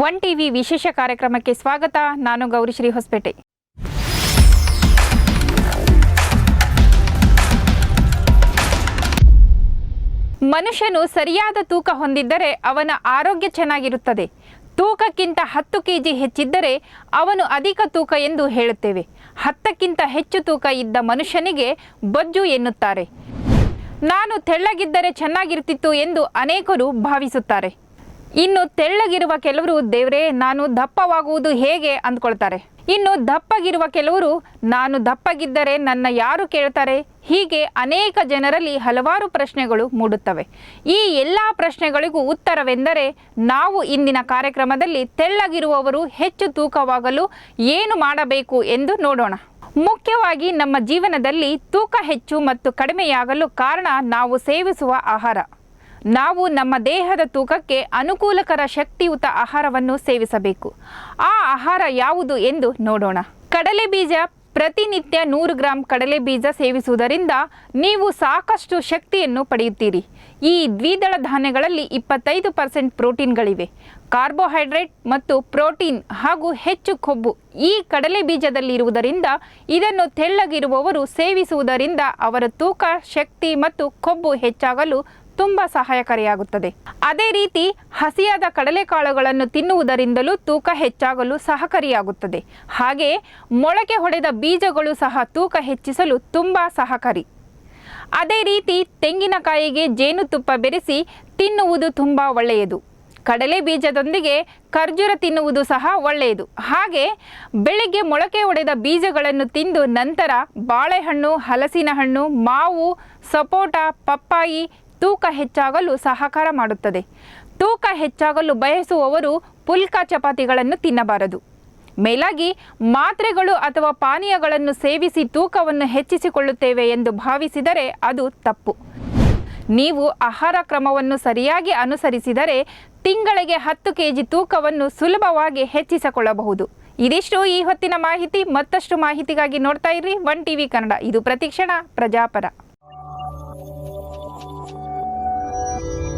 One TV ವಿಶೇಷ ಕಾರ್ಯಕ್ರಮಕ್ಕೆ ಸ್ವಾಗತ. ನಾನು ಗೌರಿಶ್ರೀ ಹೊಸಪೇಟೆ. ಮನುಷ್ಯನು ಸರಿಯಾದ ತೂಕ ಹೊಂದಿದ್ದರೆ ಅವನ ಆರೋಗ್ಯ ಚೆನ್ನಾಗಿರುತ್ತದೆ. ತೂಕಕ್ಕಿಂತ ಹತ್ತು ಕೆಜಿ ಹೆಚ್ಚಿದ್ದರೆ ಅವನು ಅಧಿಕ ತೂಕ ಎಂದು ಹೇಳುತ್ತೇವೆ. ಹತ್ತಕ್ಕಿಂತ ಹೆಚ್ಚು ತೂಕ ಇದ್ದ ಮನುಷ್ಯನಿಗೆ ಬೊಜ್ಜು ಎನ್ನುತ್ತಾರೆ. ನಾನು ತೆಳ್ಳಗಿದ್ದರೆ ಚೆನ್ನಾಗಿರ್ತಿತ್ತು ಎಂದು ಅನೇಕರು ಭಾವಿಸುತ್ತಾರೆ. ಇನ್ನು ತೆಳ್ಳಗಿರುವ ಕೆಲವರು, ದೇವರೇ, ನಾನು ದಪ್ಪವಾಗುವುದು ಹೇಗೆ ಅಂದ್ಕೊಳ್ತಾರೆ. ಇನ್ನು ದಪ್ಪಗಿರುವ ಕೆಲವರು, ನಾನು ದಪ್ಪಗಿದ್ದರೆ ನನ್ನ ಯಾರು ಕೇಳ್ತಾರೆ? ಹೀಗೆ ಅನೇಕ ಜನರಲ್ಲಿ ಹಲವಾರು ಪ್ರಶ್ನೆಗಳು ಮೂಡುತ್ತವೆ. ಈ ಎಲ್ಲ ಪ್ರಶ್ನೆಗಳಿಗೂ ಉತ್ತರವೆಂದರೆ, ನಾವು ಇಂದಿನ ಕಾರ್ಯಕ್ರಮದಲ್ಲಿ ತೆಳ್ಳಗಿರುವವರು ಹೆಚ್ಚು ತೂಕವಾಗಲು ಏನು ಮಾಡಬೇಕು ಎಂದು ನೋಡೋಣ. ಮುಖ್ಯವಾಗಿ ನಮ್ಮ ಜೀವನದಲ್ಲಿ ತೂಕ ಹೆಚ್ಚು ಮತ್ತು ಕಡಿಮೆಯಾಗಲು ಕಾರಣ ನಾವು ಸೇವಿಸುವ ಆಹಾರ. ನಾವು ನಮ್ಮ ದೇಹದ ತೂಕಕ್ಕೆ ಅನುಕೂಲಕರ ಶಕ್ತಿಯುತ ಆಹಾರವನ್ನು ಸೇವಿಸಬೇಕು. ಆ ಆಹಾರ ಯಾವುದು ಎಂದು ನೋಡೋಣ. ಕಡಲೆ ಬೀಜ ಪ್ರತಿನಿತ್ಯ ನೂರು ಗ್ರಾಂ ಕಡಲೆ ಬೀಜ ಸೇವಿಸುವುದರಿಂದ ನೀವು ಸಾಕಷ್ಟು ಶಕ್ತಿಯನ್ನು ಪಡೆಯುತ್ತೀರಿ. ಈ ದ್ವಿದಳ ಧಾನ್ಯಗಳಲ್ಲಿ ಇಪ್ಪತ್ತೈದು ಪರ್ಸೆಂಟ್ ಪ್ರೋಟೀನ್ಗಳಿವೆ. ಕಾರ್ಬೋಹೈಡ್ರೇಟ್ ಮತ್ತು ಪ್ರೋಟೀನ್ ಹಾಗೂ ಹೆಚ್ಚು ಕೊಬ್ಬು ಈ ಕಡಲೆ ಬೀಜದಲ್ಲಿರುವುದರಿಂದ ಇದನ್ನು ತೆಳ್ಳಗಿರುವವರು ಸೇವಿಸುವುದರಿಂದ ಅವರ ತೂಕ, ಶಕ್ತಿ ಮತ್ತು ಕೊಬ್ಬು ಹೆಚ್ಚಾಗಲು ತುಂಬ ಸಹಾಯಕಾರಿಯಾಗುತ್ತದೆ. ಅದೇ ರೀತಿ ಹಸಿಯಾದ ಕಡಲೆಕಾಳುಗಳನ್ನು ತಿನ್ನುವುದರಿಂದಲೂ ತೂಕ ಹೆಚ್ಚಾಗಲು ಸಹಕಾರಿಯಾಗುತ್ತದೆ. ಹಾಗೆ ಮೊಳಕೆ ಹೊಡೆದ ಬೀಜಗಳು ಸಹ ತೂಕ ಹೆಚ್ಚಿಸಲು ತುಂಬ ಸಹಕಾರಿ. ಅದೇ ರೀತಿ ತೆಂಗಿನಕಾಯಿಗೆ ಜೇನುತುಪ್ಪ ಬೆರೆಸಿ ತಿನ್ನುವುದು ತುಂಬ ಒಳ್ಳೆಯದು. ಕಡಲೆ ಬೀಜದೊಂದಿಗೆ ಖರ್ಜೂರ ತಿನ್ನುವುದು ಸಹ ಒಳ್ಳೆಯದು. ಹಾಗೆ ಬೆಳಿಗ್ಗೆ ಮೊಳಕೆ ಒಡೆದ ಬೀಜಗಳನ್ನು ತಿಂದು ನಂತರ ಬಾಳೆಹಣ್ಣು ಹಲಸಿನ ಹಣ್ಣು ಮಾವು, ಸಪೋಟ, ಪಪ್ಪಾಯಿ ತೂಕ ಹೆಚ್ಚಾಗಲು ಸಹಕಾರ ಮಾಡುತ್ತದೆ. ತೂಕ ಹೆಚ್ಚಾಗಲು ಬಯಸುವವರು ಪುಲ್ಕ ಚಪಾತಿಗಳನ್ನು ತಿನ್ನಬಾರದು. ಮೇಲಾಗಿ ಮಾತ್ರೆಗಳು ಅಥವಾ ಪಾನೀಯಗಳನ್ನು ಸೇವಿಸಿ ತೂಕವನ್ನು ಹೆಚ್ಚಿಸಿಕೊಳ್ಳುತ್ತೇವೆ ಎಂದು ಭಾವಿಸಿದರೆ ಅದು ತಪ್ಪು. ನೀವು ಆಹಾರ ಕ್ರಮವನ್ನು ಸರಿಯಾಗಿ ಅನುಸರಿಸಿದರೆ ತಿಂಗಳಿಗೆ ಹತ್ತು ಕೆಜಿ ತೂಕವನ್ನು ಸುಲಭವಾಗಿ ಹೆಚ್ಚಿಸಿಕೊಳ್ಳಬಹುದು. ಇದಿಷ್ಟು ಈ ಹೊತ್ತಿನ ಮಾಹಿತಿ. ಮತ್ತಷ್ಟು ಮಾಹಿತಿಗಾಗಿ ನೋಡ್ತಾ ಇರ್ರಿ ಒನ್ ಟಿವಿ ಕನ್ನಡ. ಇದು ಪ್ರತಿಕ್ಷಣ ಪ್ರಜಾಪರ. Bye.